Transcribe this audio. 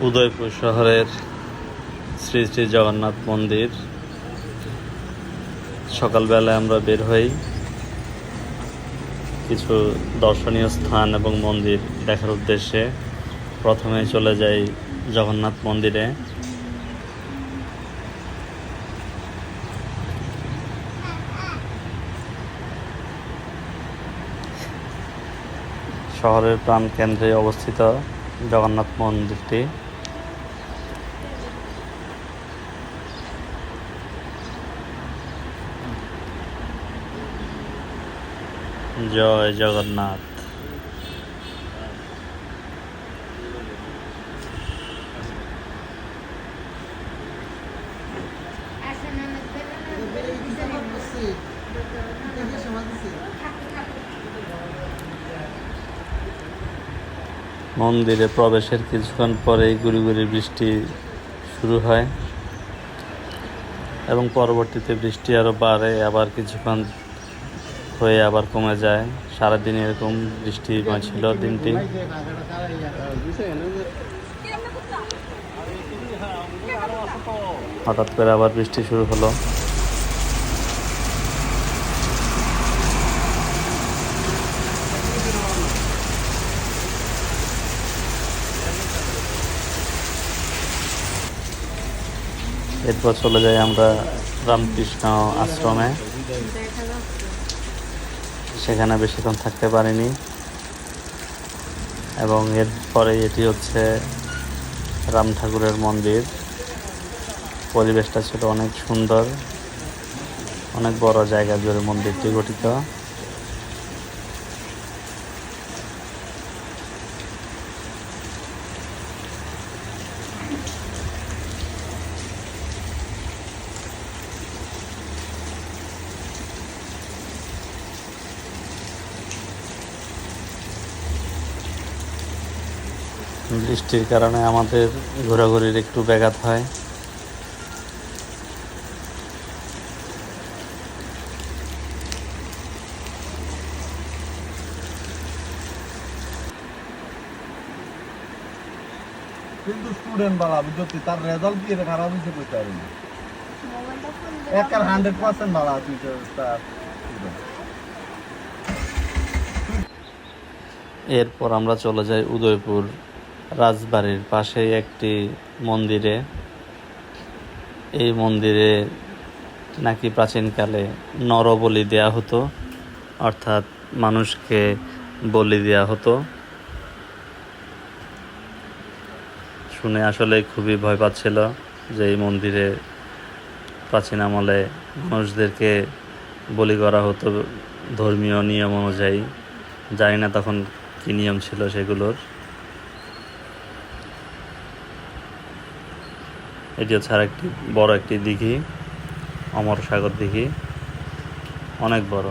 উদয়পুর শহরের শ্রী শ্রী জগন্নাথ মন্দির। সকালবেলায় আমরা বের হই। কিছু দর্শনীয় স্থান এবং মন্দির দেখার উদ্দেশ্যে প্রথমে চলে যাই জগন্নাথ মন্দিরে। শহরের প্রাণকেন্দ্রে অবস্থিত জগন্নাথ মন্দিরটি। জয় জগন্নাথ। মন্দিরে প্রবেশের কিছুক্ষণ পরেই গুড়ি গুড়ি বৃষ্টি শুরু হয় এবং পরবর্তীতে বৃষ্টি আরও বাড়ে, আবার কিছুক্ষণ হয়ে আবার কমে যায়। সারাদিন এরকম বৃষ্টি ছিল দিনটি। হঠাৎ করে আবার বৃষ্টি শুরু হলো। এরপর চলে যাই আমরা রামকৃষ্ণ আশ্রমে। সেখানে বেশিক্ষণ থাকতে পারিনি। এবং এরপরে এটি হচ্ছে রাম ঠাকুরের মন্দির। পরিবেশটা ছিল অনেক সুন্দর, অনেক বড় জায়গা জুড়ে মন্দিরটি গঠিত। বৃষ্টির কারণে আমাদের ঘোরাঘুরির একটু ব্যাঘাত হয়। কিন্তু স্টুডেন্ট বালা বুঝছি তার রেজাল্ট কি খারাপ হয়েছে কইতে পারি না। একার হান্ড্রেড পার্সেন্ট বালা তুই তার এরপর আমরা চলে যাই উদয়পুর। রাজবাড়ির পাশেই একটি মন্দিরে। এই মন্দিরে নাকি প্রাচীনকালে নরবলি দেয়া হতো, অর্থাৎ মানুষকে বলি দেয়া হতো। শুনে আসলে খুবই ভয় পাচ্ছিল যে এই মন্দিরে প্রাচীন আমলে মানুষদেরকে বলি করা হতো ধর্মীয় নিয়ম অনুযায়ী। জানি না তখন কী নিয়ম ছিল সেগুলোর। এটি হচ্ছে একটি বড় একটি দিঘি অমর সাগর দিঘি অনেক বড়।